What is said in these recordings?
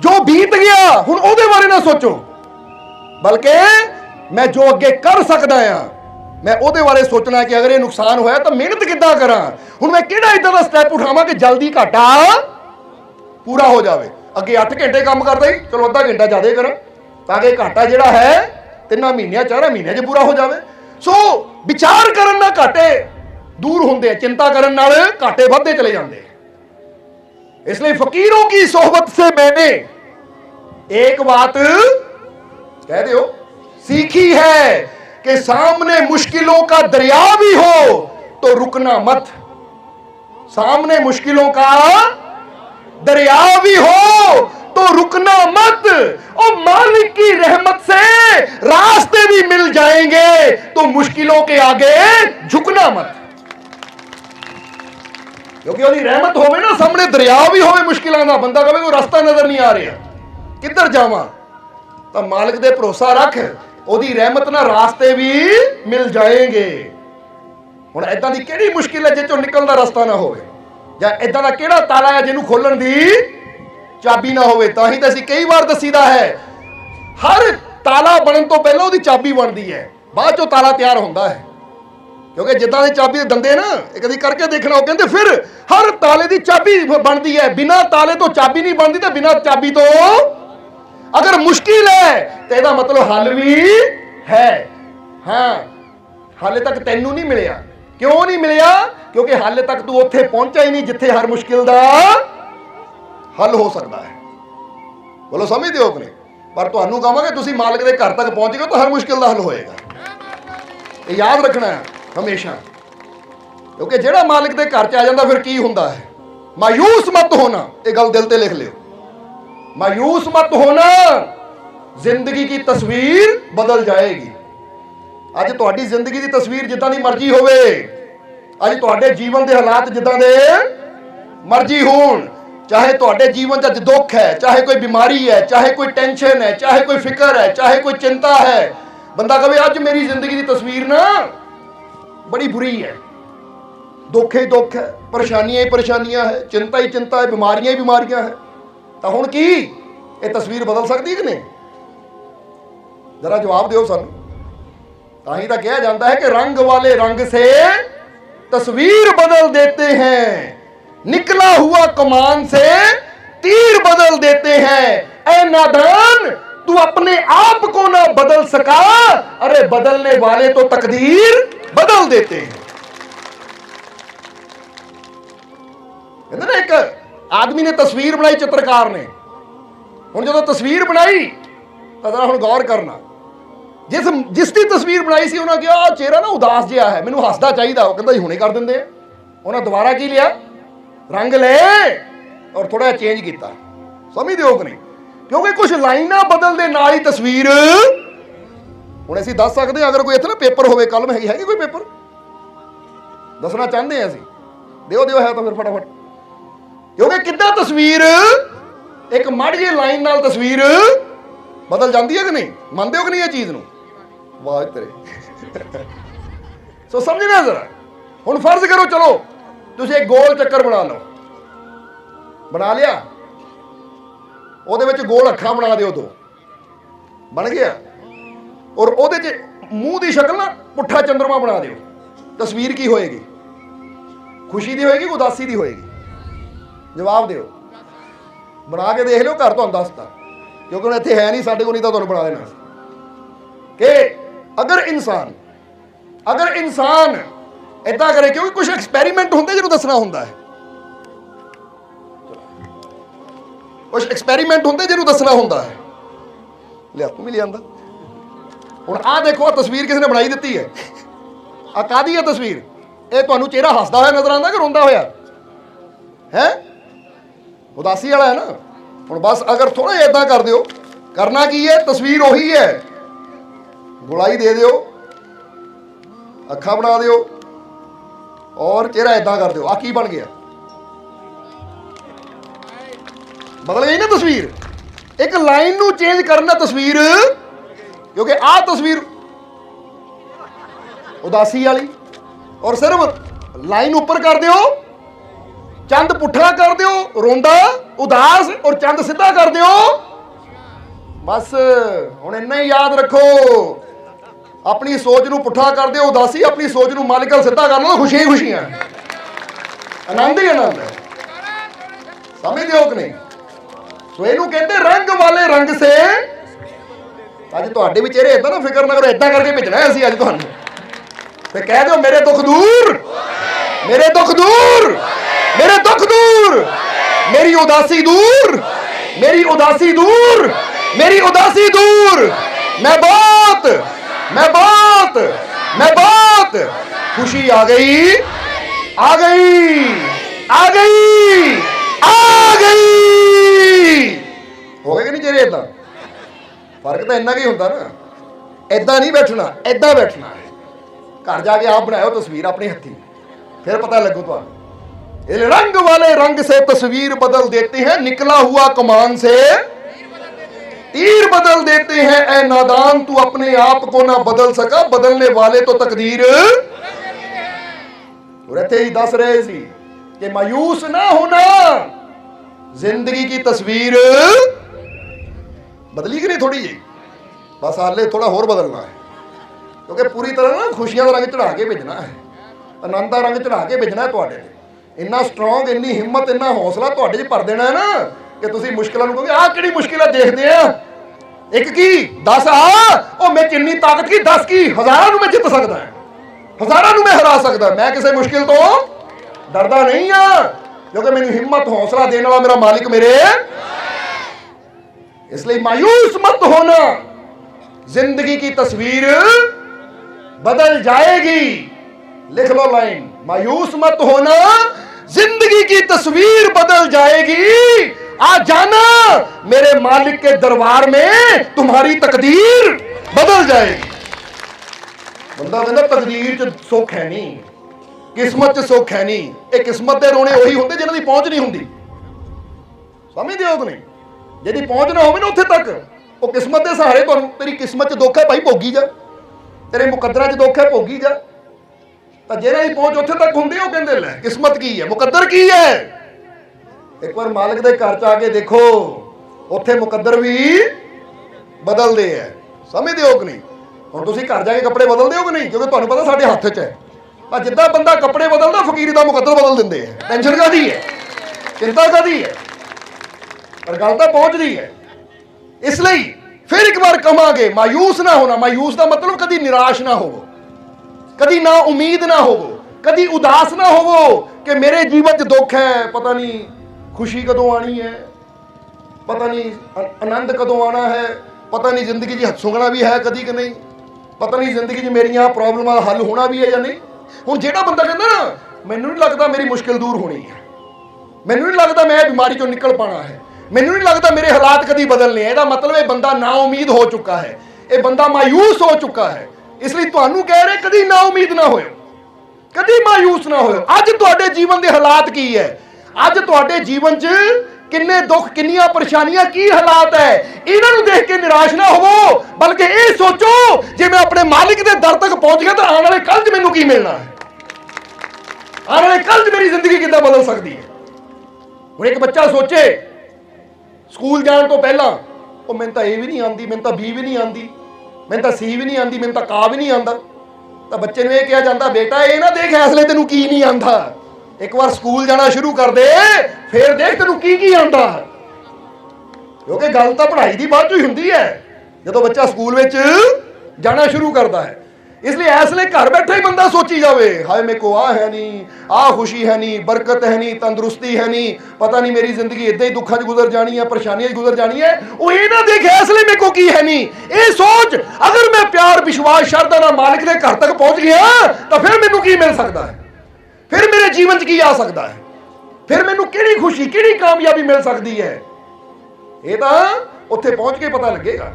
ਜੋ ਬੀਤ ਗਿਆ, ਹੁਣ ਉਹਦੇ ਬਾਰੇ ਨਾ ਸੋਚੋ। ਬਲਕਿ ਮੈਂ ਜੋ ਅੱਗੇ ਕਰ ਸਕਦਾ ਆ, ਮੈਂ ਉਹਦੇ ਬਾਰੇ ਸੋਚਣਾ ਕਿ ਅਗਰ ਇਹ ਨੁਕਸਾਨ ਹੋਇਆ ਤਾਂ ਮਿਹਨਤ ਕਿੱਦਾਂ ਕਰਾਂ? ਹੁਣ ਮੈਂ ਕਿਹੜਾ ਇਦਾਂ ਦਾ ਸਟੈਪ ਉਠਾਵਾਂ ਕਿ ਜਲਦੀ ਘਾਟਾ ਪੂਰਾ ਹੋ ਜਾਵੇ? ਅੱਗੇ 8 ਘੰਟੇ ਕੰਮ ਕਰਦਾ ਸੀ, ਚਲੋ ਅੱਧਾ ਘੰਟਾ ਜ਼ਿਆਦਾ ਕਰਾਂ। ਤਾਂ ਕਿ ਘਾਟਾ ਜਿਹੜਾ ਹੈ, ਤਿੰਨਾਂ ਮਹੀਨਿਆਂ, ਚਾਰਾਂ ਮਹੀਨਿਆਂ 'ਚ ਪੂਰਾ ਹੋ ਜਾਵੇ। ਸੋ ਵਿਚਾਰ ਕਰਨ ਨਾਲ ਘਾਟੇ ਦੂਰ ਹੁੰਦੇ ਆ, ਚਿੰਤਾ ਕਰਨ ਨਾਲ ਘਾਟੇ ਵੱਧਦੇ ਚਲੇ ਜਾਂਦੇ इसलिए फकीरों की सोहबत से मैंने एक बात कह दो सीखी है कि सामने मुश्किलों का दरिया भी हो तो रुकना मत। सामने मुश्किलों का दरिया भी हो तो रुकना मत। और मालिक की रहमत से रास्ते भी मिल जाएँगे तो मुश्किलों के आगे झुकना मत। ਕਿਉਂਕਿ ਉਹਦੀ ਰਹਿਮਤ ਹੋਵੇ ਨਾ, ਸਾਹਮਣੇ ਦਰਿਆ ਵੀ ਹੋਵੇ ਮੁਸ਼ਕਿਲਾਂ ਦਾ, ਬੰਦਾ ਕਹੇ ਕੋਈ ਰਸਤਾ ਨਜ਼ਰ ਨਹੀਂ ਆ ਰਿਹਾ। ਕਿੱਧਰ ਜਾਵਾਂ? ਤਾਂ ਮਾਲਕ ਦੇ ਭਰੋਸਾ ਰੱਖ, ਉਹਦੀ ਰਹਿਮਤ ਨਾਲ ਰਾਸਤੇ ਵੀ ਮਿਲ ਜਾਏਗੇ। ਹੁਣ ਐਦਾਂ ਦੀ ਕਿਹੜੀ ਮੁਸ਼ਕਿਲ ਹੈ ਜੇ ਚੋਂ ਨਿਕਲਣ ਦਾ ਰਸਤਾ ਨਾ ਹੋਵੇ? ਜਾਂ ਐਦਾਂ ਦਾ ਕਿਹੜਾ ਤਾਲਾ ਹੈ ਜਿਹਨੂੰ ਖੋਲਣ ਦੀ ਚਾਬੀ ਨਾ ਹੋਵੇ? ਤਾਂ ਹੀ ਤਾਂ ਅਸੀਂ ਕਈ ਵਾਰ ਦੱਸੀਦਾ ਹੈ, ਹਰ ਤਾਲਾ ਬਣਨ ਤੋਂ ਪਹਿਲਾਂ ਉਹਦੀ ਚਾਬੀ ਬਣਦੀ ਹੈ। ਬਾਅਦ ਚੋਂ ਤਾਲਾ ਤਿਆਰ ਹੁੰਦਾ ਹੈ। ਕਿਉਂਕਿ ਜਿੱਦਾਂ ਦੀ ਚਾਬੀ ਦੇ ਦੰਦੇ ਨਾ, ਇਹ ਕਦੀ ਕਰਕੇ ਦੇਖਣਾ, ਉਹ ਕਹਿੰਦੇ ਫਿਰ ਹਰ ਤਾਲੇ ਦੀ ਚਾਬੀ ਬਣਦੀ ਹੈ। ਬਿਨਾ ਤਾਲੇ ਤੋਂ ਚਾਬੀ ਨਹੀਂ ਬਣਦੀ ਤੇ ਬਿਨਾ ਚਾਬੀ ਤੋਂ ਅਗਰ ਮੁਸ਼ਕਿਲ ਹੈ, ਤੇ ਇਹਦਾ ਮਤਲਬ ਹੱਲ ਵੀ ਹੈ। ਹਾਂ, ਹਾਲੇ ਤੱਕ ਤੈਨੂੰ ਨਹੀਂ ਮਿਲਿਆ। ਕਿਉਂ ਨਹੀਂ ਮਿਲਿਆ? ਕਿਉਂਕਿ ਹਾਲੇ ਤੱਕ ਤੂੰ ਉੱਥੇ ਪਹੁੰਚਿਆ ਹੀ ਨਹੀਂ, ਜਿੱਥੇ ਹਰ ਮੁਸ਼ਕਿਲ ਦਾ ਹੱਲ ਹੋ ਸਕਦਾ ਹੈ। ਬੋਲੋ ਸਮਝਦੇ ਹੋ ਆਪਣੇ। ਪਰ ਤੁਹਾਨੂੰ ਕਹਾਂਗੇ, ਤੁਸੀਂ ਮਾਲਕ ਦੇ ਘਰ ਤੱਕ ਪਹੁੰਚ ਗਏ, ਤਾਂ ਹਰ ਮੁਸ਼ਕਿਲ ਦਾ ਹੱਲ ਹੋਏਗਾ। ਇਹ ਯਾਦ ਰੱਖਣਾ ਹੈ। ਹਮੇਸ਼ਾ। ਕਿਉਂਕਿ ਜਿਹੜਾ ਮਾਲਕ ਦੇ ਘਰ ਚ ਆ ਜਾਂਦਾ, ਫਿਰ ਕੀ ਹੁੰਦਾ ਹੈ? ਮਾਯੂਸ ਮਤ ਹੋਣਾ, ਇਹ ਗੱਲ ਦਿਲ ਤੇ ਲਿਖ ਲਿਓ। ਮਾਯੂਸ ਮਤ ਹੋਣਾ, ਜ਼ਿੰਦਗੀ ਦੀ ਤਸਵੀਰ ਬਦਲ ਜਾਏਗੀ। ਅੱਜ ਤੁਹਾਡੀ ਜ਼ਿੰਦਗੀ ਦੀ ਤਸਵੀਰ ਜਿੱਦਾਂ ਦੀ ਮਰਜ਼ੀ ਹੋਵੇ। ਅੱਜ ਤੁਹਾਡੇ ਜੀਵਨ ਦੇ ਹਾਲਾਤ ਜਿੱਦਾਂ ਦੇ ਮਰਜ਼ੀ ਹੋਣ। ਚਾਹੇ ਤੁਹਾਡੇ ਜੀਵਨ 'ਚ ਅੱਜ ਦੁੱਖ ਹੈ, ਚਾਹੇ ਕੋਈ ਬਿਮਾਰੀ ਹੈ, ਚਾਹੇ ਕੋਈ ਟੈਨਸ਼ਨ ਹੈ, ਚਾਹੇ ਕੋਈ ਫਿਕਰ ਹੈ, ਚਾਹੇ ਕੋਈ ਚਿੰਤਾ ਹੈ। ਬੰਦਾ ਕਹੇ ਅੱਜ ਮੇਰੀ ਜ਼ਿੰਦਗੀ ਦੀ ਤਸਵੀਰ ਨਾ ਬੜੀ ਬੁਰੀ ਹੈ ਦੁੱਖ ਹੀ ਦੁੱਖ ਹੈ ਪਰੇਸ਼ਾਨੀਆਂ ਹੀ ਪਰੇਸ਼ਾਨੀਆਂ ਹੈ ਚਿੰਤਾ ਹੀ ਚਿੰਤਾ ਹੈ ਬਿਮਾਰੀਆਂ ਹੀ ਬਿਮਾਰੀਆਂ ਹੈ ਤਾਂ ਹੁਣ ਕੀ ਇਹ ਤਸਵੀਰ ਬਦਲ ਸਕਦੀ ਹੈ ਕਿ ਨਹੀਂ ਜਰਾ ਜਵਾਬ ਦਿਓ ਸਾਨੂੰ ਤਾਂ ਹੀ ਤਾਂ ਕਿਹਾ ਜਾਂਦਾ ਹੈ ਕਿ ਰੰਗ ਵਾਲੇ ਰੰਗ ਸੇ तस्वीर बदल देते हैं निकला हुआ कमान से तीर बदल देते हैं ऐ नादान तू अपने आप को ना बदल सका अरे बदलने वाले तो तकदीर बदल देते हैं ਕਹਿੰਦੇ ਨਾ ਇੱਕ ਆਦਮੀ ਨੇ ਤਸਵੀਰ ਬਣਾਈ ਚਿੱਤਰਕਾਰ ਨੇ ਹੁਣ ਜਦੋਂ ਤਸਵੀਰ ਬਣਾਈ ਤਾਂ ਜ਼ਰਾ ਹੁਣ ਗੌਰ ਕਰਨਾ ਜਿਸ ਜਿਸ ਦੀ ਤਸਵੀਰ ਬਣਾਈ ਸੀ ਉਹਨਾਂ ਕਿਹਾ ਆਹ ਚਿਹਰਾ ਨਾ ਉਦਾਸ ਜਿਹਾ ਹੈ ਮੈਨੂੰ ਹੱਸਦਾ ਚਾਹੀਦਾ ਉਹ ਕਹਿੰਦਾ ਜੀ ਹੁਣੇ ਕਰ ਦਿੰਦੇ ਆ ਉਹਨਾਂ ਦੁਬਾਰਾ ਕੀ ਲਿਆ ਰੰਗ ਲੈ ਔਰ ਥੋੜਾ ਜਿਹਾ ਚੇਂਜ ਕੀਤਾ ਸਮਝਦੇ ਹੋ ਕਿ ਨਹੀਂ ਕਿਉਂਕਿ ਕੁਝ ਲਾਈਨਾਂ ਬਦਲ ਦੇ ਨਾਲ ਹੀ ਤਸਵੀਰ ਹੁਣ ਅਸੀਂ ਦੱਸ ਸਕਦੇ ਹਾਂ, ਅਗਰ ਕੋਈ ਇੱਥੇ ਨਾ ਪੇਪਰ ਹੋਵੇ ਕਲਮ ਹੈਗੀ ਹੈਗੀ ਕੋਈ ਪੇਪਰ? ਦੱਸਣਾ ਚਾਹੁੰਦੇ ਆ ਅਸੀਂ। ਦਿਓ ਦਿਓ ਹੈ ਤਾਂ ਫਿਰ ਫਟਾਫਟ। ਕਿਉਂਕਿ ਕਿੱਦਾਂ ਤਸਵੀਰ? ਇੱਕ ਮਾੜੀ ਜਿਹੀ ਲਾਈਨ ਨਾਲ ਤਸਵੀਰ ਬਦਲ ਜਾਂਦੀ ਹੈ ਕਿ ਨਹੀਂ? ਮੰਨਦੇ ਹੋ ਕਿ ਨਹੀਂ ਇਹ ਚੀਜ਼ ਨੂੰ? ਵਾਹ ਤੇਰੇ। ਸੋ ਸਮਝਣਾ ਜ਼ਰਾ। ਹੁਣ ਫਰਜ਼ ਕਰੋ, ਚਲੋ, ਤੁਸੀਂ ਇੱਕ ਗੋਲ ਚੱਕਰ ਬਣਾ ਲਓ। ਬਣਾ ਲਿਆ? ਉਹਦੇ ਵਿੱਚ ਗੋਲ ਅੱਖਾਂ ਬਣਾ ਦਿਓ ਦੋ। ਬਣ ਗਿਆ? ਔਰ ਉਹਦੇ 'ਚ ਮੂੰਹ ਦੀ ਸ਼ਕਲ ਨਾ ਪੁੱਠਾ ਚੰਦਰਮਾ ਬਣਾ ਦਿਓ। ਤਸਵੀਰ ਕੀ ਹੋਏਗੀ? ਖੁਸ਼ੀ ਦੀ ਹੋਏਗੀ, ਉਦਾਸੀ ਦੀ ਹੋਏਗੀ? ਜਵਾਬ ਦਿਓ। ਬਣਾ ਕੇ ਦੇਖ ਲਿਓ, ਘਰ ਤੁਹਾਨੂੰ ਦੱਸਦਾ ਕਿਉਂਕਿ ਹੁਣ ਇੱਥੇ ਹੈ ਨਹੀਂ, ਸਾਡੇ ਕੋਲ ਨਹੀਂ ਤਾਂ ਤੁਹਾਨੂੰ ਬਣਾ ਦੇਣਾ। ਕਿ ਅਗਰ ਇਨਸਾਨ ਅਗਰ ਇਨਸਾਨ ਇਦਾਂ ਕਰੇ, ਕਿਉਂਕਿ ਕੁਝ ਐਕਸਪੈਰੀਮੈਂਟ ਹੁੰਦੇ ਜਿਹਨੂੰ ਦੱਸਣਾ ਹੁੰਦਾ ਹੈ। ਕੁਝ ਐਕਸਪੈਰੀਮੈਂਟ ਹੁੰਦੇ ਜਿਹਨੂੰ ਦੱਸਣਾ ਹੁੰਦਾ ਹੈ। ਲਿਆ, ਤੂੰ ਵੀ ਲਿਆਂਦਾ। ਹੁਣ ਆਹ ਦੇਖੋ, ਆਹ ਤਸਵੀਰ ਕਿਸੇ ਨੇ ਬਣਾਈ ਦਿੱਤੀ ਹੈ। ਆ ਕਾਦੀ ਹੈ ਤਸਵੀਰ? ਇਹ ਤੁਹਾਨੂੰ ਚਿਹਰਾ ਹੱਸਦਾ ਹੋਇਆ ਨਜ਼ਰ ਆਉਂਦਾ ਕਿ ਰੋਂਦਾ ਹੋਇਆ? ਹੈ? ਉਦਾਸੀ ਵਾਲਾ ਹੈ ਨਾ? ਹੁਣ ਬਸ ਅਗਰ ਥੋੜਾ ਜਿਹਾ ਇਦਾਂ ਕਰ ਦਿਓ, ਕਰਨਾ ਕੀ ਹੈ? ਤਸਵੀਰ ਉਹੀ ਹੈ। ਗੁਲਾਈ ਦੇ ਦਿਓ। ਅੱਖਾਂ ਬਣਾ ਦਿਓ। ਔਰ ਚਿਹਰਾ ਇਦਾਂ ਕਰ ਦਿਓ। ਆ ਕੀ ਬਣ ਗਿਆ? ਬਦਲ ਗਈ ਨਾ ਤਸਵੀਰ? ਇੱਕ ਲਾਈਨ ਨੂੰ ਚੇਂਜ ਕਰਨ ਦਾ ਤਸਵੀਰ ਕਿਉਂਕਿ ਆਹ ਤਸਵੀਰ ਉਦਾਸੀ ਵਾਲੀ ਔਰ ਸਿਰਫ ਲਾਈਨ ਉੱਪਰ ਕਰ ਦਿਓ, ਚੰਦ ਪੁੱਠਾ ਕਰ ਦਿਓ, ਰੋਂਦਾ, ਉਦਾਸ ਔਰ ਚੰਦ ਸਿੱਧਾ ਕਰ ਦਿਓ। ਬਸ ਹੁਣ ਇੰਨਾ ਹੀ ਯਾਦ ਰੱਖੋ, ਆਪਣੀ ਸੋਚ ਨੂੰ ਪੁੱਠਾ ਕਰ ਦਿਓ, ਉਦਾਸੀ ਆਪਣੀ ਸੋਚ ਨੂੰ ਮਾਲਕਲ ਸਿੱਧਾ ਕਰ ਲਓ ਖੁਸ਼ੀਆਂ ਖੁਸ਼ੀਆਂ ਆਨੰਦ ਹੀ ਆਨੰਦ ਹੈ। ਸਮਝਦੇ ਹੋ ਕਿ ਨਹੀਂ? ਸੋ ਇਹਨੂੰ ਕਹਿੰਦੇ ਰੰਗ ਵਾਲੇ ਰੰਗ ਸੇ ਅੱਜ ਤੁਹਾਡੇ ਵੀ ਚਿਹਰੇ ਇਦਾਂ ਨਾ ਫਿਕਰ ਨਾ ਕਰੋ ਇਦਾਂ ਕਰਕੇ ਭੇਜਣਾ ਹੈ ਅਸੀਂ ਅੱਜ ਤੁਹਾਨੂੰ। ਤੇ ਕਹਿ ਦਿਓ ਮੇਰੇ ਦੁੱਖ ਦੂਰ! ਮੇਰੇ ਦੁੱਖ ਦੂਰ! ਮੇਰੇ ਦੁੱਖ ਦੂਰ! ਮੇਰੀ ਉਦਾਸੀ ਦੂਰ! ਮੇਰੀ ਉਦਾਸੀ ਦੂਰ! ਮੇਰੀ ਉਦਾਸੀ ਦੂਰ! ਮੈਂ ਬਹੁਤ! ਮੈਂ ਬਹੁਤ! ਮੈਂ ਬਹੁਤ! ਖੁਸ਼ੀ ਆ ਗਈ! ਆ ਗਈ! ਆ ਗਈ! ਆ ਗਈ! ਹੋ ਗਿਆ ਕਿ ਨਹੀਂ ਚਿਹਰੇ ਇਦਾਂ ਫਰਕ ਤਾਂ ਇੰਨਾ ਕੀ ਹੁੰਦਾ ਨਾ ਐਦਾਂ ਨਹੀਂ ਬੈਠਣਾ ਐਦਾਂ ਬੈਠਣਾ ਹੈ ਘਰ ਜਾ ਕੇ ਆਪ ਬਣਾਇਓ ਤਸਵੀਰ ਆਪਣੇ ਹੱਥੀ ਫਿਰ ਪਤਾ ਲੱਗੂ ਤੁਹਾਨੂੰ ये रंग वाले रंग से तस्वीर बदल देते हैं निकला हुआ कमान से तीर बदल देते हैं ए नादान तू अपने आप को ना बदल सका बदलने वाले तो तकदीर और ਇੱਥੇ ਹੀ ਦੱਸ ਰਹੇ ਸੀ ਕਿ ਮਾਯੂਸ ਨਾ ਹੋਣਾ ਜ਼ਿੰਦਗੀ ਕੀ ਤਸਵੀਰ ਬਦਲੀ ਕਿ ਨਹੀਂ ਥੋੜੀ ਜੀ ਬਸ ਹਾਲੇ ਥੋੜਾ ਹੋਰ ਬਦਲਣਾ ਹੈ। ਕਿਉਂਕਿ ਪੂਰੀ ਤਰ੍ਹਾਂ ਨਾ ਖੁਸ਼ੀਆਂ ਦਾ ਰੰਗ ਚੜਾ ਕੇ ਭੇਜਣਾ ਹੈ। ਆਨੰਦ ਦਾ ਰੰਗ ਚੜਾ ਕੇ ਭੇਜਣਾ ਤੁਹਾਡੇ ਤੇ ਇੰਨਾ ਸਟਰੋਂਗ ਇੰਨੀ ਹਿੰਮਤ, ਇੰਨਾ ਹੌਸਲਾ ਤੁਹਾਡੇ 'ਚ ਭਰ ਦੇਣਾ ਹੈ ਨਾ ਕਿ ਤੁਸੀਂ ਮੁਸ਼ਕਲਾਂ ਨੂੰ ਕਹੋਗੇ, ਆਹ ਕਿਹੜੀ ਮੁਸ਼ਕਿਲ ਹੈ ਦੇਖਦੇ ਆ ਇੱਕ ਕੀ? 10 ਆ ਉਹ ਮੈਂ 'ਚ ਤਾਕਤ ਕੀ? 10 ਕੀ? ਹਜ਼ਾਰਾਂ ਨੂੰ ਮੈਂ ਜਿੱਤ ਸਕਦਾ ਹਾਂ। ਹਜ਼ਾਰਾਂ ਨੂੰ ਮੈਂ ਹਰਾ ਸਕਦਾ ਮੈਂ ਕਿਸੇ ਮੁਸ਼ਕਿਲ ਤੋਂ ਡਰਦਾ ਨਹੀਂ ਆ ਕਿਉਂਕਿ ਮੈਨੂੰ ਹਿੰਮਤ, ਹੌਸਲਾ ਦੇਣ ਵਾਲਾ ਮੇਰਾ ਮਾਲਿਕ ਮੇਰੇ इसलिए मायूस मत होना जिंदगी की तस्वीर बदल जाएगी लिख लो लाइन मायूस मत होना जिंदगी की तस्वीर बदल जाएगी आ जाना मेरे मालिक के दरबार में तुम्हारी तकदीर बदल जाएगी ਬੰਦਾ ਕਹਿੰਦਾ ਤਕਦੀਰ ਚ ਸੁੱਖ ਹੈ ਨਹੀਂ ਕਿਸਮਤ ਚ ਸੁੱਖ ਹੈ ਨਹੀਂ ਇਹ ਕਿਸਮਤ ਦੇ ਰੋਣੇ ਉਹੀ ਹੁੰਦੇ ਜਿਨ੍ਹਾਂ ਦੀ ਪਹੁੰਚ ਨਹੀਂ ਹੁੰਦੀ ਸਮਝਦੇ ਹੋ ਕਿ ਨਹੀਂ ਜਿਹੜੀ ਪਹੁੰਚ ਨਾ ਹੋਵੇ ਨਾ ਉੱਥੇ ਤੱਕ ਉਹ ਕਿਸਮਤ ਦੇ ਸਹਾਰੇ ਤੁਹਾਨੂੰ ਤੇਰੀ ਕਿਸਮਤ 'ਚ ਦੁੱਖ ਹੈ ਭਾਈ ਭੋਗੀ ਜਾ। ਤੇਰੇ ਮੁਕੱਦਰਾਂ 'ਚ ਦੁੱਖ ਹੈ ਭੋਗੀ ਜਾ। ਤਾਂ ਜਿਹਨਾਂ ਦੀ ਪਹੁੰਚ ਉੱਥੇ ਤੱਕ ਹੁੰਦੀ ਹੈ, ਉਹ ਕਹਿੰਦੇ ਲੈ ਕਿਸਮਤ ਕੀ ਹੈ? ਮੁਕੱਦਰ ਕੀ ਹੈ? ਇੱਕ ਵਾਰ ਮਾਲਕ ਦੇ ਘਰ 'ਚ ਆ ਕੇ ਦੇਖੋ ਉੱਥੇ ਮੁਕੱਦਰ ਵੀ ਬਦਲਦੇ ਹੈ। ਸਮਝਦੇ ਹੋ ਕਿ ਨਹੀਂ? ਹੁਣ ਤੁਸੀਂ ਘਰ ਜਾ ਕੇ ਕੱਪੜੇ ਬਦਲਦੇ ਹੋ ਕਿ ਨਹੀਂ? ਕਿਉਂਕਿ ਤੁਹਾਨੂੰ ਪਤਾ ਸਾਡੇ ਹੱਥ 'ਚ ਹੈ। ਆ ਜਿੱਦਾਂ ਬੰਦਾ ਕੱਪੜੇ ਬਦਲਦਾ ਫਕੀਰ ਦਾ ਮੁਕੱਦਰ ਬਦਲ ਦਿੰਦੇ ਹੈ। ਟੈਨਸ਼ਨ ਕਾਦੀ ਹੈ? ਚਿੰਤਾ ਕਾਦੀ ਹੈ? ਪਰ ਗੱਲ ਤਾਂ ਪਹੁੰਚਦੀ ਹੈ। ਇਸ ਲਈ ਫਿਰ ਇੱਕ ਵਾਰ ਕਹਾਂਗੇ ਮਾਯੂਸ ਨਾ ਹੋਣਾ। ਮਾਯੂਸ ਦਾ ਮਤਲਬ ਕਦੀ ਨਿਰਾਸ਼ ਨਾ ਹੋਵੋ। ਕਦੀ ਨਾ ਉਮੀਦ ਨਾ ਹੋਵੋ। ਕਦੀ ਉਦਾਸ ਨਾ ਹੋਵੋ ਕਿ ਮੇਰੇ ਜੀਵਨ 'ਚ ਦੁੱਖ ਹੈ। ਪਤਾ ਨਹੀਂ ਖੁਸ਼ੀ ਕਦੋਂ ਆਣੀ ਹੈ। ਪਤਾ ਨਹੀਂ ਆਨੰਦ ਕਦੋਂ ਆਣਾ ਹੈ। ਪਤਾ ਨਹੀਂ ਜ਼ਿੰਦਗੀ 'ਚ ਹੱਸੂਗਣਾ ਵੀ ਹੈ ਕਦੀ ਕਿ ਨਹੀਂ। ਪਤਾ ਨਹੀਂ ਜ਼ਿੰਦਗੀ 'ਚ ਮੇਰੀਆਂ ਪ੍ਰੋਬਲਮਾਂ ਦਾ ਹੱਲ ਹੋਣਾ ਵੀ ਹੈ ਜਾਂ ਨਹੀਂ। ਹੁਣ ਜਿਹੜਾ ਬੰਦਾ ਕਹਿੰਦਾ ਨਾ, ਮੈਨੂੰ ਨਹੀਂ ਲੱਗਦਾ ਮੇਰੀ ਮੁਸ਼ਕਿਲ ਦੂਰ ਹੋਣੀ ਹੈ। ਮੈਨੂੰ ਨਹੀਂ ਲੱਗਦਾ ਮੈਂ ਬਿਮਾਰੀ ਚੋਂ ਨਿਕਲ ਪਾਣਾ ਹੈ। ਮੈਨੂੰ ਨਹੀਂ ਲੱਗਦਾ ਮੇਰੇ ਹਾਲਾਤ ਕਦੀ ਬਦਲਨੇ ਹੈ ਇਹਦਾ ਮਤਲਬ ਇਹ ਬੰਦਾ ਨਾ ਉਮੀਦ ਹੋ ਚੁੱਕਾ ਹੈ। ਇਹ ਬੰਦਾ ਮਾਯੂਸ ਹੋ ਚੁੱਕਾ ਹੈ। ਇਸ ਲਈ ਤੁਹਾਨੂੰ ਕਹਿ ਰਹੇ ਕਦੀ ਨਾ ਉਮੀਦ ਨਾ ਹੋਇਓ। ਕਦੀ ਮਾਯੂਸ ਨਾ ਹੋਇਓ। ਅੱਜ ਤੁਹਾਡੇ ਜੀਵਨ ਦੇ ਹਾਲਾਤ ਕੀ ਹੈ? ਅੱਜ ਤੁਹਾਡੇ ਜੀਵਨ 'ਚ ਕਿੰਨੇ ਦੁੱਖ, ਕਿੰਨੀਆਂ ਪਰੇਸ਼ਾਨੀਆਂ, ਕੀ ਹਾਲਾਤ ਹੈ? ਇਹਨਾਂ ਨੂੰ ਦੇਖ ਕੇ ਨਿਰਾਸ਼ ਨਾ ਹੋਵੋ। ਬਲਕਿ ਇਹ ਸੋਚੋ, ਜੇ ਮੈਂ ਆਪਣੇ ਮਾਲਿਕ ਦੇ ਦਰ ਤੱਕ ਪਹੁੰਚ ਗਿਆ ਤਾਂ ਆਉਣ ਵਾਲੇ ਕੱਲ੍ਹ 'ਚ ਮੈਨੂੰ ਕੀ ਮਿਲਣਾ ਹੈ? ਆਉਣ ਵਾਲੇ ਕੱਲ੍ਹ 'ਚ ਮੇਰੀ ਜ਼ਿੰਦਗੀ ਕਿੱਦਾਂ ਬਦਲ ਸਕਦੀ ਹੈ? ਹੁਣ ਇੱਕ ਬੱਚਾ ਸੋਚੇ ਸਕੂਲ ਜਾਣ ਤੋਂ ਪਹਿਲਾਂ, ਉਹ ਮੈਨੂੰ ਤਾਂ ਇਹ ਵੀ ਨਹੀਂ ਆਂਦੀ ਮੈਨੂੰ ਤਾਂ ਬੀ ਵੀ ਨਹੀਂ ਆਂਦੀ ਮੈਨੂੰ ਤਾਂ ਸੀ ਵੀ ਨਹੀਂ ਆਂਦੀ ਮੈਨੂੰ ਤਾਂ ਕਾ ਵੀ ਨਹੀਂ ਆਂਦਾ ਤਾਂ ਬੱਚੇ ਨੂੰ ਇਹ ਕਿਹਾ ਜਾਂਦਾ, ਬੇਟਾ, ਇਹ ਨਾ ਦੇਖ ਐਸਲੇ ਤੈਨੂੰ ਕੀ ਨਹੀਂ ਆਂਦਾ ਇੱਕ ਵਾਰ ਸਕੂਲ ਜਾਣਾ ਸ਼ੁਰੂ ਕਰ ਦੇ, ਫੇਰ ਦੇਖ ਤੈਨੂੰ ਕੀ ਕੀ ਆਂਦਾ ਕਿਉਂਕਿ ਗੱਲ ਤਾਂ ਪੜ੍ਹਾਈ ਦੀ ਬਾਅਦ ਚੋਂ ਹੀ ਹੁੰਦੀ ਹੈ। ਜਦੋਂ ਬੱਚਾ ਸਕੂਲ ਵਿੱਚ ਜਾਣਾ ਸ਼ੁਰੂ ਕਰਦਾ ਹੈ ਇਸ ਲਈ ਇਸ ਲਈ ਘਰ ਬੈਠੇ ਹੀ ਬੰਦਾ ਸੋਚੀ ਜਾਵੇ ਹਾਏ ਮੇਰੇ ਕੋ ਆ ਹੈ ਨਹੀਂ ਆ ਖੁਸ਼ੀ ਹੈ ਨਹੀਂ ਬਰਕਤ ਹੈ ਨਹੀਂ ਤੰਦਰੁਸਤੀ ਹੈ ਨਹੀਂ ਪਤਾ ਨਹੀਂ ਮੇਰੀ ਜ਼ਿੰਦਗੀ ਇਦਾਂ ਹੀ ਦੁੱਖਾਂ 'ਚ ਗੁਜ਼ਰ ਜਾਣੀ ਹੈ ਪਰੇਸ਼ਾਨੀਆਂ 'ਚ ਗੁਜ਼ਰ ਜਾਣੀ ਹੈ ਉਹ ਇਹ ਨਾ ਦੇਖੇ ਇਸ ਲਈ ਮੇਰੇ ਕੋ ਕੀ ਹੈ ਨਹੀਂ ਇਹ ਸੋਚ ਅਗਰ ਮੈਂ ਪਿਆਰ ਵਿਸ਼ਵਾਸ ਸ਼ਰਧਾ ਨਾਲ ਮਾਲਕ ਦੇ ਘਰ ਤੱਕ ਪਹੁੰਚ ਗਿਆ ਤਾਂ ਫਿਰ ਮੈਨੂੰ ਕੀ ਮਿਲ ਸਕਦਾ ਹੈ ਫਿਰ ਮੇਰੇ ਜੀਵਨ 'ਚ ਕੀ ਆ ਸਕਦਾ ਹੈ ਫਿਰ ਮੈਨੂੰ ਕਿਹੜੀ ਖੁਸ਼ੀ ਕਿਹੜੀ ਕਾਮਯਾਬੀ ਮਿਲ ਸਕਦੀ ਹੈ ਇਹ ਤਾਂ ਉੱਥੇ ਪਹੁੰਚ ਕੇ ਪਤਾ ਲੱਗੇਗਾ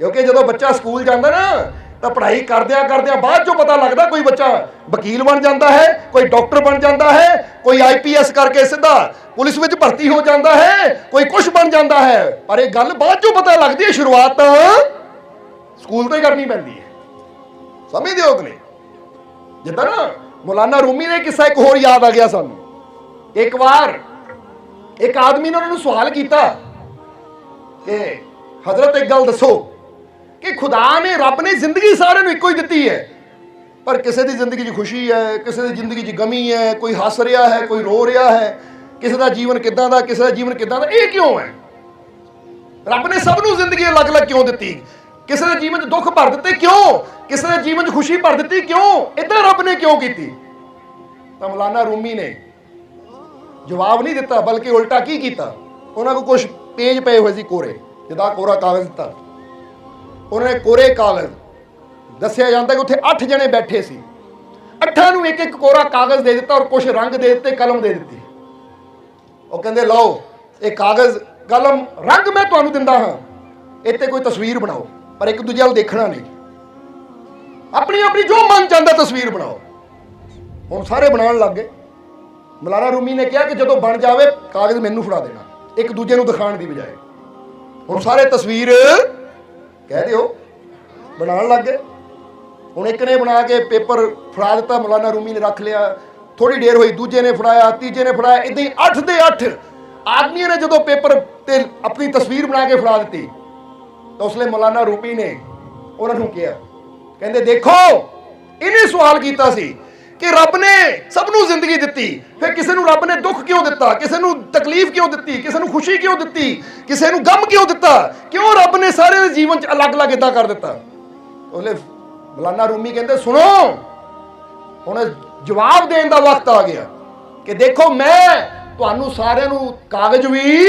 ਕਿਉਂਕਿ ਜਦੋਂ ਬੱਚਾ ਸਕੂਲ ਜਾਂਦਾ ਨਾ ਤਾਂ ਪੜ੍ਹਾਈ ਕਰਦਿਆਂ ਕਰਦਿਆਂ ਬਾਅਦ ਚੋਂ ਪਤਾ ਲੱਗਦਾ ਕੋਈ ਬੱਚਾ ਵਕੀਲ ਬਣ ਜਾਂਦਾ ਹੈ, ਕੋਈ ਡਾਕਟਰ ਬਣ ਜਾਂਦਾ ਹੈ, ਕੋਈ ਆਈਪੀਐਸ ਕਰਕੇ ਸਿੱਧਾ ਪੁਲਿਸ ਵਿੱਚ ਭਰਤੀ ਹੋ ਜਾਂਦਾ ਹੈ, ਕੋਈ ਕੁਝ ਬਣ ਜਾਂਦਾ ਹੈ। ਪਰ ਇਹ ਗੱਲ ਬਾਅਦ ਚੋਂ ਪਤਾ ਲੱਗਦੀ ਹੈ, ਸ਼ੁਰੂਆਤ ਤਾਂ ਸਕੂਲ ਤੋਂ ਹੀ ਕਰਨੀ ਪੈਂਦੀ ਹੈ। ਸਮਝਦੇ ਹੋ ਕਿ ਨਹੀਂ? ਜਿੱਦਾਂ ਨਾ ਮੌਲਾਨਾ ਰੂਮੀ ਦਾ ਕਿੱਸਾ ਇੱਕ ਹੋਰ ਯਾਦ ਆ ਗਿਆ ਸਾਨੂੰ। ਇੱਕ ਵਾਰ ਇੱਕ ਆਦਮੀ ਨੇ ਉਹਨਾਂ ਨੂੰ ਸਵਾਲ ਕੀਤਾ ਕਿ, ਹਜ਼ਰਤ, ਇੱਕ ਗੱਲ ਦੱਸੋ ਕਿ ਖੁਦਾ ਨੇ ਰੱਬ ਨੇ ਜ਼ਿੰਦਗੀ ਸਾਰਿਆਂ ਨੂੰ ਇੱਕੋ ਹੀ ਦਿੱਤੀ ਹੈ। ਪਰ ਕਿਸੇ ਦੀ ਜ਼ਿੰਦਗੀ 'ਚ ਖੁਸ਼ੀ ਹੈ, ਕਿਸੇ ਦੀ ਜ਼ਿੰਦਗੀ 'ਚ ਗਮੀ ਹੈ, ਕੋਈ ਹੱਸ ਰਿਹਾ ਹੈ, ਕੋਈ ਰੋ ਰਿਹਾ ਹੈ, ਕਿਸੇ ਦਾ ਜੀਵਨ ਕਿੱਦਾਂ ਦਾ, ਕਿਸੇ ਦਾ ਜੀਵਨ ਕਿੱਦਾਂ ਦਾ, ਇਹ ਕਿਉਂ ਹੈ? ਰੱਬ ਨੇ ਸਭ ਨੂੰ ਜ਼ਿੰਦਗੀ ਅਲੱਗ-ਅਲੱਗ ਕਿਉਂ ਦਿੱਤੀ? ਕਿਸੇ ਦੇ ਜੀਵਨ 'ਚ ਦੁੱਖ ਭਰ ਦਿੱਤੇ ਕਿਉਂ? ਕਿਸੇ ਦੇ ਜੀਵਨ 'ਚ ਖੁਸ਼ੀ ਭਰ ਦਿੱਤੀ ਕਿਉਂ? ਇਦਾਂ ਰੱਬ ਨੇ ਕਿਉਂ ਕੀਤੀ? ਤਾਂ ਮੌਲਾਨਾ ਰੂਮੀ ਨੇ ਜਵਾਬ ਨਹੀਂ ਦਿੱਤਾ, ਬਲਕਿ ਉਲਟਾ ਕੀ ਕੀਤਾ? ਉਹਨਾਂ ਕੋਲ ਕੁਝ ਪੇਜ ਪਏ ਹੋਏ ਸੀ ਕੋਰੇ ਜਿਹਦਾ ਕੋਰਾ ਕਾਗਜ਼ ਦਿੱਤਾ। ਉਹਨਾਂ ਨੇ ਕੋਰੇ ਕਾਗਜ਼। ਦੱਸਿਆ ਜਾਂਦਾ ਕਿ ਉੱਥੇ 8 ਜਣੇ ਬੈਠੇ ਸੀ। ਅੱਠਾਂ ਨੂੰ ਇੱਕ ਇੱਕ ਕੋਰਾ ਕਾਗਜ਼ ਦੇ ਦਿੱਤਾ ਔਰ ਕੁਝ ਰੰਗ ਦੇ ਦਿੱਤੇ, ਕਲਮ ਦੇ ਦਿੱਤੀ। ਉਹ ਕਹਿੰਦੇ, ਲਓ, ਇਹ ਕਾਗਜ਼, ਕਲਮ, ਰੰਗ ਮੈਂ ਤੁਹਾਨੂੰ ਦਿੰਦਾ ਹਾਂ। ਇੱਥੇ ਕੋਈ ਤਸਵੀਰ ਬਣਾਓ, ਪਰ ਇੱਕ ਦੂਜੇ ਵੱਲ ਦੇਖਣਾ ਨਹੀਂ। ਆਪਣੀ ਆਪਣੀ ਜੋ ਮਨ ਚਾਹੁੰਦਾ ਤਸਵੀਰ ਬਣਾਓ। ਹੁਣ ਸਾਰੇ ਬਣਾਉਣ ਲੱਗ ਗਏ। ਮਲਾਰਾ ਰੂਮੀ ਨੇ ਕਿਹਾ ਕਿ ਜਦੋਂ ਬਣ ਜਾਵੇ, ਕਾਗਜ਼ ਮੈਨੂੰ ਫੜਾ ਦੇਣਾ, ਇੱਕ ਦੂਜੇ ਨੂੰ ਦਿਖਾਉਣ ਦੀ ਬਜਾਏ। ਹੁਣ ਸਾਰੇ ਤਸਵੀਰ ਕਹਿ ਦਿਓ। ਬਣਾਉਣ ਲੱਗ ਗਏ। ਹੁਣ ਇੱਕ ਨੇ ਬਣਾ ਕੇ ਪੇਪਰ ਫੜਾ ਦਿੱਤਾ, ਮੌਲਾਨਾ ਰੂਮੀ ਨੇ ਰੱਖ ਲਿਆ। ਥੋੜੀ ਦੇਰ ਹੋਈ, ਦੂਜੇ ਨੇ ਫੜਾਇਆ, ਤੀਜੇ ਨੇ ਫੜਾਇਆ ਇਦਾਂ ਹੀ 8 ਦੇ 8 ਆਦਮੀਆਂ ਨੇ ਜਦੋਂ ਪੇਪਰ ਤੇ ਆਪਣੀ ਤਸਵੀਰ ਬਣਾ ਕੇ ਫੜਾ ਦਿੱਤੀ, ਤਾਂ ਉਸਲੇ ਮੌਲਾਨਾ ਰੂਮੀ ਨੇ ਉਹਨਾਂ ਨੂੰ ਕਿਹਾ, ਕਹਿੰਦੇ ਦੇਖੋ ਇਹਨੇ ਸਵਾਲ ਕੀਤਾ ਸੀ ਕਿ ਰੱਬ ਨੇ ਸਭ ਨੂੰ ਜ਼ਿੰਦਗੀ ਦਿੱਤੀ। ਫਿਰ ਕਿਸੇ ਨੂੰ ਰੱਬ ਨੇ ਦੁੱਖ ਕਿਉਂ ਦਿੱਤਾ? ਕਿਸੇ ਨੂੰ ਤਕਲੀਫ ਕਿਉਂ ਦਿੱਤੀ? ਕਿਸੇ ਨੂੰ ਖੁਸ਼ੀ ਕਿਉਂ ਦਿੱਤੀ? ਕਿਸੇ ਨੂੰ ਗਮ ਕਿਉਂ ਦਿੱਤਾ? ਕਿਉਂ ਰੱਬ ਨੇ ਸਾਰੇ ਦੇ ਜੀਵਨ 'ਚ ਅਲੱਗ-ਅਲੱਗ ਇਦਾਂ ਕਰ ਦਿੱਤਾ? ਉਹਲੇ ਮੌਲਾਨਾ ਰੂਮੀ ਕਹਿੰਦੇ, ਸੁਣੋ, ਹੁਣ ਜਵਾਬ ਦੇਣ ਦਾ ਵਕਤ ਆ ਗਿਆ ਕਿ ਦੇਖੋ ਮੈਂ ਤੁਹਾਨੂੰ ਸਾਰਿਆਂ ਨੂੰ ਕਾਗਜ਼ ਵੀ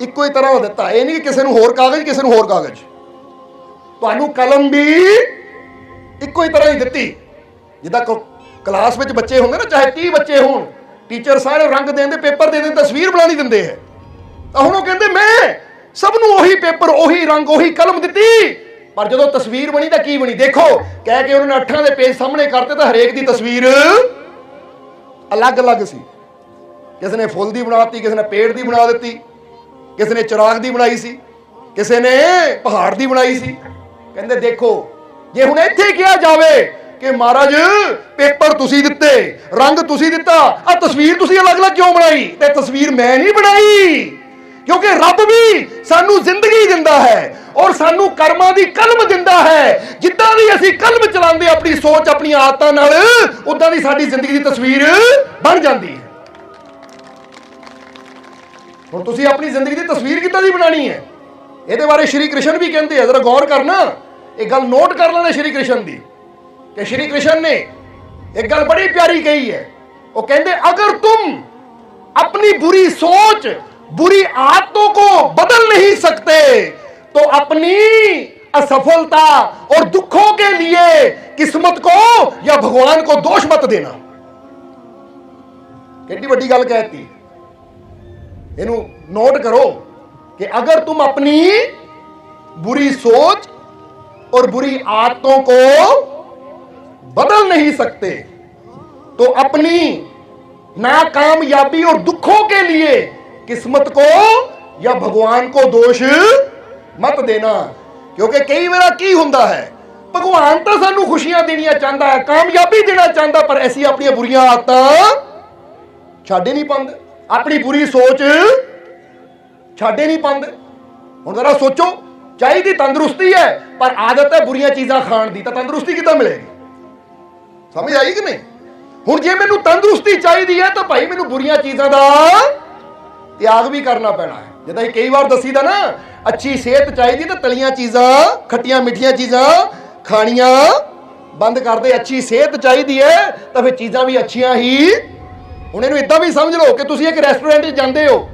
ਇੱਕੋ ਹੀ ਤਰ੍ਹਾਂ ਦਿੱਤਾ। ਇਹ ਨਹੀਂ ਕਿ ਕਿਸੇ ਨੂੰ ਹੋਰ ਕਾਗਜ਼, ਕਿਸੇ ਨੂੰ ਹੋਰ ਕਾਗਜ਼। ਤੁਹਾਨੂੰ ਕਲਮ ਵੀ ਇੱਕੋ ਹੀ ਤਰ੍ਹਾਂ ਹੀ ਦਿੱਤੀ। ਜਿੱਦਾਂ ਕਲਾਸ ਵਿੱਚ ਬੱਚੇ ਹੁੰਦੇ ਨਾ, ਚਾਹੇ 30 ਬੱਚੇ ਹੋਣ ਟੀਚਰ ਸਾਰੇ ਰੰਗ ਦੇਣ ਦੇ, ਪੇਪਰ ਦੇ ਦਿੰਦੇ ਤਸਵੀਰ ਬਣਾਣੀ ਦਿੰਦੇ ਹੈ ਤਾਂ ਹੁਣ ਉਹ ਕਹਿੰਦੇ, ਮੈਂ ਸਭ ਨੂੰ ਉਹੀ ਪੇਪਰ, ਉਹੀ ਰੰਗ, ਉਹੀ ਕਲਮ ਦਿੱਤੀ। ਪਰ ਜਦੋਂ ਤਸਵੀਰ ਬਣੀ ਤਾਂ ਕੀ ਬਣੀ? ਦੇਖੋ, ਕਹਿ ਕੇ ਉਹਨਾਂ ਨੇ ਅੱਠਾਂ ਦੇ ਪੇਜ ਸਾਹਮਣੇ ਕਰਤੇ ਤਾਂ ਹਰੇਕ ਦੀ ਤਸਵੀਰ ਅਲੱਗ-ਅਲੱਗ ਸੀ। ਕਿਸੇ ਨੇ ਫੁੱਲ ਦੀ ਬਣਾਤੀ ਕਿਸੇ ਨੇ ਪੇੜ ਦੀ ਬਣਾ ਦਿੱਤੀ, ਕਿਸੇ ਨੇ ਚਿਰਾਗ ਦੀ ਬਣਾਈ ਸੀ, ਕਿਸੇ ਨੇ ਪਹਾੜ ਦੀ ਬਣਾਈ ਸੀ। ਕਹਿੰਦੇ, ਦੇਖੋ, ਜੇ ਹੁਣ ਇੱਥੇ ਕਿਹਾ ਜਾਵੇ ਕਿ ਮਹਾਰਾਜ, ਪੇਪਰ ਤੁਸੀਂ ਦਿੱਤੇ, ਰੰਗ ਤੁਸੀਂ ਦਿੱਤਾ ਆ ਤਸਵੀਰ ਤੁਸੀਂ ਅਲੱਗ-ਅਲੱਗ ਕਿਉਂ ਬਣਾਈ? ਤੇ ਤਸਵੀਰ ਮੈਂ ਨਹੀਂ ਬਣਾਈ। ਕਿਉਂਕਿ ਰੱਬ ਵੀ ਸਾਨੂੰ ਜ਼ਿੰਦਗੀ ਦਿੰਦਾ ਹੈ ਔਰ ਸਾਨੂੰ ਕਰਮਾਂ ਦੀ ਕਲਮ ਦਿੰਦਾ ਹੈ। ਜਿੱਦਾਂ ਦੀ ਅਸੀਂ ਕਲਮ ਚਲਾਉਂਦੇ ਆਪਣੀ ਸੋਚ ਆਪਣੀਆਂ ਆਦਤਾਂ ਨਾਲ ਉਦਾਂ ਦੀ ਸਾਡੀ ਜ਼ਿੰਦਗੀ ਦੀ ਤਸਵੀਰ ਬਣ ਜਾਂਦੀ ਹੈ। ਹੁਣ ਤੁਸੀਂ ਆਪਣੀ ਜ਼ਿੰਦਗੀ ਦੀ ਤਸਵੀਰ ਕਿੱਦਾਂ ਦੀ ਬਣਾਣੀ ਹੈ? ਇਹਦੇ ਬਾਰੇ ਸ਼੍ਰੀ ਕ੍ਰਿਸ਼ਨ ਵੀ ਕਹਿੰਦੇ ਆ, ਜ਼ਰਾ ਗੌਰ ਕਰਨਾ। ਇਹ ਗੱਲ ਨੋਟ ਕਰ ਲੈਣਾ ਸ਼੍ਰੀ ਕ੍ਰਿਸ਼ਨ ਦੀ। कि श्री कृष्ण ने एक गल बड़ी प्यारी कही है। वो कहते अगर तुम अपनी बुरी सोच, बुरी आदतों को बदल नहीं सकते तो अपनी असफलता और दुखों के लिए किस्मत को या भगवान को दोष मत देना। कितनी बड़ी गल कहती इन नोट करो कि अगर तुम अपनी बुरी सोच और बुरी आदतों को बदल नहीं सकते तो अपनी नाकामयाबी और दुखों के लिए किस्मत को या भगवान को दोष ਮਤ ਦੇਣਾ ਕਿਉਂਕਿ ਕਈ ਵਾਰ ਕੀ ਹੁੰਦਾ ਹੈ ਭਗਵਾਨ ਤਾਂ ਸਾਨੂੰ ਖੁਸ਼ੀਆਂ ਦੇਣੀਆਂ ਚਾਹੁੰਦਾ ਹੈ ਕਾਮਯਾਬੀ ਦੇਣਾ ਚਾਹੁੰਦਾ ਪਰ ਅਸੀਂ ਆਪਣੀਆਂ ਬੁਰੀਆਂ ਆਦਤਾਂ ਛੱਡ ਹੀ ਨਹੀਂ ਪਾਉਂਦੇ ਆਪਣੀ ਬੁਰੀ ਸੋਚ ਛੱਡ ਹੀ ਨਹੀਂ ਪਾਉਂਦੇ ਹੁਣ ਜ਼ਰਾ ਸੋਚੋ ਚਾਹੀਦੀ ਤੰਦਰੁਸਤੀ ਹੈ ਪਰ ਆਦਤ ਹੈ ਬੁਰੀਆਂ ਚੀਜ਼ਾਂ ਖਾਣ ਦੀ ਤਾਂ ਤੰਦਰੁਸਤੀ ਕਿੱਦਾਂ ਮਿਲੇਗੀ ਸਮਝ ਆਈ ਕਿ ਨਹੀਂ? ਹੁਣ ਜੇ ਮੈਨੂੰ ਤੰਦਰੁਸਤੀ ਚਾਹੀਦੀ ਹੈ ਤਾਂ ਭਾਈ ਮੈਨੂੰ ਬੁਰੀਆਂ ਚੀਜ਼ਾਂ ਦਾ ਤਿਆਗ ਵੀ ਕਰਨਾ ਪੈਣਾ ਹੈ। ਜਿੱਦਾਂ ਇਹ ਕਈ ਵਾਰ ਦੱਸੀਦਾ ਨਾ, ਅੱਛੀ ਸਿਹਤ ਚਾਹੀਦੀ ਤਾਂ ਤਲੀਆਂ ਚੀਜ਼ਾਂ, ਖੱਟੀਆਂ ਮਿੱਠੀਆਂ ਚੀਜ਼ਾਂ ਖਾਣੀਆਂ ਬੰਦ ਕਰਦੇ ਅੱਛੀ ਸਿਹਤ ਚਾਹੀਦੀ ਹੈ ਤਾਂ ਫਿਰ ਚੀਜ਼ਾਂ ਵੀ ਅੱਛੀਆਂ ਹੀ। ਹੁਣ ਇਹਨੂੰ ਇਦਾਂ ਵੀ ਸਮਝ ਲਓ ਕਿ ਤੁਸੀਂ ਇੱਕ ਰੈਸਟੋਰੈਂਟ 'ਚ ਜਾਂਦੇ ਹੋ।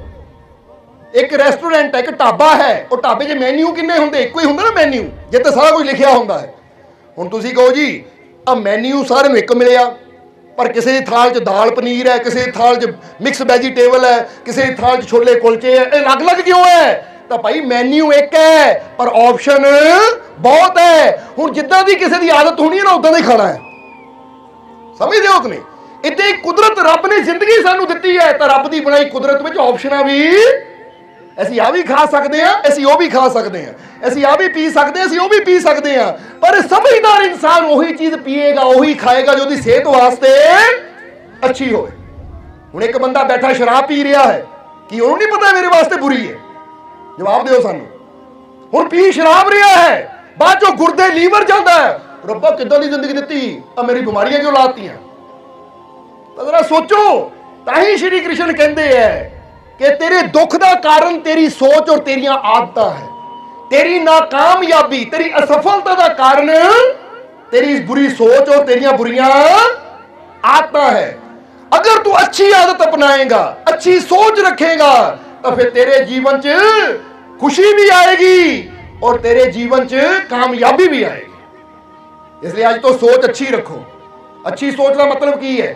ਇੱਕ ਰੈਸਟੋਰੈਂਟ ਹੈ, ਇੱਕ ਢਾਬਾ ਹੈ। ਉਹ ਢਾਬੇ 'ਚ ਮੈਨੂ ਕਿੰਨੇ ਹੁੰਦੇ? ਇੱਕੋ ਹੀ ਹੁੰਦਾ ਨਾ ਮੈਨੂ ਜਿੱਤੇ ਸਾਰਾ ਕੁਝ ਲਿਖਿਆ ਹੁੰਦਾ ਹੈ। ਹੁਣ ਤੁਸੀਂ ਕਹੋ ਜੀ ਆ ਮੈਨੂ ਸਾਰਿਆਂ ਨੂੰ ਇੱਕ ਮਿਲਿਆ। ਪਰ ਕਿਸੇ ਦੀ ਥਾਲ 'ਚ ਦਾਲ ਪਨੀਰ ਹੈ, ਕਿਸੇ ਦੀ ਥਾਲ 'ਚ ਮਿਕਸ ਵੈਜੀਟੇਬਲ ਹੈ, ਕਿਸੇ ਦੀ ਥਾਲ 'ਚ ਛੋਲੇ ਕੁਲਚੇ ਹੈ। ਇਹ ਅਲੱਗ-ਅਲੱਗ ਕਿਉਂ ਹੈ? ਤਾਂ ਭਾਈ ਮੈਨੂ ਇੱਕ ਹੈ, ਪਰ ਆਪਸ਼ਨ ਬਹੁਤ ਹੈ। ਹੁਣ ਜਿੱਦਾਂ ਦੀ ਕਿਸੇ ਦੀ ਆਦਤ ਹੋਣੀ ਹੈ ਨਾ, ਉਦਾਂ ਦਾ ਹੀ ਖਾਣਾ ਹੈ। ਸਮਝਦੇ ਹੋ ਕਿ ਨਹੀਂ? ਇੱਥੇ ਕੁਦਰਤ ਰੱਬ ਨੇ ਜ਼ਿੰਦਗੀ ਸਾਨੂੰ ਦਿੱਤੀ ਹੈ, ਤਾਂ ਰੱਬ ਦੀ ਬਣਾਈ ਕੁਦਰਤ ਵਿੱਚ ਆਪਸ਼ਨਾਂ ਵੀ ਅਸੀਂ ਆ ਵੀ ਖਾ ਸਕਦੇ ਹਾਂ, ਅਸੀਂ ਉਹ ਵੀ ਖਾ ਸਕਦੇ ਹਾਂ। ਅਸੀਂ ਆ ਵੀ ਪੀ ਸਕਦੇ ਹਾਂ, ਅਸੀਂ ਉਹ ਵੀ ਪੀ ਸਕਦੇ ਹਾਂ। ਪਰ ਸਮਝਦਾਰ ਇਨਸਾਨ ਉਹੀ ਚੀਜ਼ ਪੀਏਗਾ, ਉਹੀ ਖਾਏਗਾ ਜੋ ਉਹਦੀ ਸਿਹਤ ਵਾਸਤੇ ਅੱਛੀ ਹੋਵੇ। ਹੁਣ ਇੱਕ ਬੰਦਾ ਬੈਠਾ ਸ਼ਰਾਬ ਪੀ ਰਿਹਾ ਹੈ, ਕੀ ਉਹਨੂੰ ਨਹੀਂ ਪਤਾ ਮੇਰੇ ਵਾਸਤੇ ਬੁਰੀ ਹੈ? ਜਵਾਬ ਦਿਓ ਸਾਨੂੰ। ਹੁਣ ਪੀ ਸ਼ਰਾਬ ਰਿਹਾ ਹੈ, ਬਾਅਦ ਚੋਂ ਗੁਰਦੇ ਲੀਵਰ ਜਾਂਦਾ ਹੈ। ਰੱਬਾ, ਕਿੱਦਾਂ ਦੀ ਜ਼ਿੰਦਗੀ ਦਿੱਤੀ? ਆ ਮੇਰੀ ਬਿਮਾਰੀਆਂ ਕਿਉਂ ਲਾਤੀਆਂ? ਤਾਂ ਜ਼ਰਾ ਸੋਚੋ, ਤਾਂ ਹੀ ਸ਼੍ਰੀ ਕ੍ਰਿਸ਼ਨ ਕਹਿੰਦੇ ਐ ਕਿ ਤੇਰੇ ਦੁੱਖ ਦਾ ਕਾਰਨ ਤੇਰੀ ਸੋਚ ਔਰ ਤੇਰੀਆਂ ਆਦਤਾਂ ਹੈ ਤੇਰੀ ਨਾਕਾਮਯਾਬੀ ਤੇਰੀ ਅਸਫਲਤਾ ਦਾ ਕਾਰਨ ਤੇਰੀ ਇਸ ਬੁਰੀ ਸੋਚ ਔਰ ਤੇਰੀਆਂ ਬੁਰੀਆਂ ਆਦਤਾਂ ਹੈ ਅਗਰ ਤੂੰ ਅੱਛੀ ਆਦਤ ਅਪਣਾਏਗਾ ਅੱਛੀ ਸੋਚ ਰੱਖੇਗਾ ਤਾਂ ਫਿਰ ਤੇਰੇ ਜੀਵਨ 'ਚ ਖੁਸ਼ੀ ਵੀ ਆਏਗੀ ਔਰ ਤੇਰੇ ਜੀਵਨ 'ਚ ਕਾਮਯਾਬੀ ਵੀ ਆਏਗੀ ਇਸ ਲਈ ਅੱਜ ਤੋਂ ਸੋਚ ਅੱਛੀ ਰੱਖੋ ਅੱਛੀ ਸੋਚ ਦਾ ਮਤਲਬ ਕੀ ਹੈ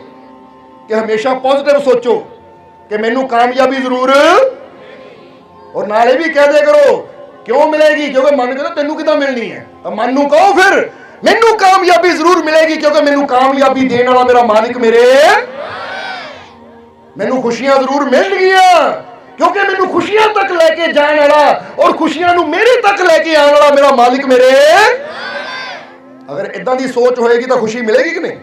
ਕਿ ਹਮੇਸ਼ਾ ਪੋਜ਼ਿਟਿਵ ਸੋਚੋ ਕਿ ਮੈਨੂੰ ਕਾਮਯਾਬੀ ਜ਼ਰੂਰ ਔਰ ਨਾਲੇ ਵੀ ਕਹਿ ਦੇ ਕਰੋ, ਕਿਉਂ ਮਿਲੇਗੀ? ਕਿਉਂਕਿ ਮਨ ਕਹਿੰਦਾ ਤੈਨੂੰ ਕਿਦਾਂ ਮਿਲਣੀ ਹੈ? ਤਾਂ ਮਨ ਨੂੰ ਕਹੋ ਫਿਰ, ਮੈਨੂੰ ਕਾਮਯਾਬੀ ਜ਼ਰੂਰ ਮਿਲੇਗੀ ਕਿਉਂਕਿ ਮੈਨੂੰ ਕਾਮਯਾਬੀ ਦੇਣ ਵਾਲਾ ਮੇਰਾ ਮਾਲਿਕ ਮੇਰੇ ਮੈਨੂੰ ਖੁਸ਼ੀਆਂ ਜ਼ਰੂਰ ਮਿਲਣਗੀਆਂ। ਕਿਉਂਕਿ ਮੈਨੂੰ ਖੁਸ਼ੀਆਂ ਤੱਕ ਲੈ ਕੇ ਜਾਣ ਵਾਲਾ ਔਰ ਖੁਸ਼ੀਆਂ ਨੂੰ ਮੇਰੇ ਤੱਕ ਲੈ ਕੇ ਆਉਣ ਵਾਲਾ ਮੇਰਾ ਮਾਲਿਕ ਮੇਰੇ। ਅਗਰ ਇਦਾਂ ਦੀ ਸੋਚ ਹੋਏਗੀ ਤਾਂ ਖੁਸ਼ੀ ਮਿਲੇਗੀ ਕਿ ਨਹੀਂ?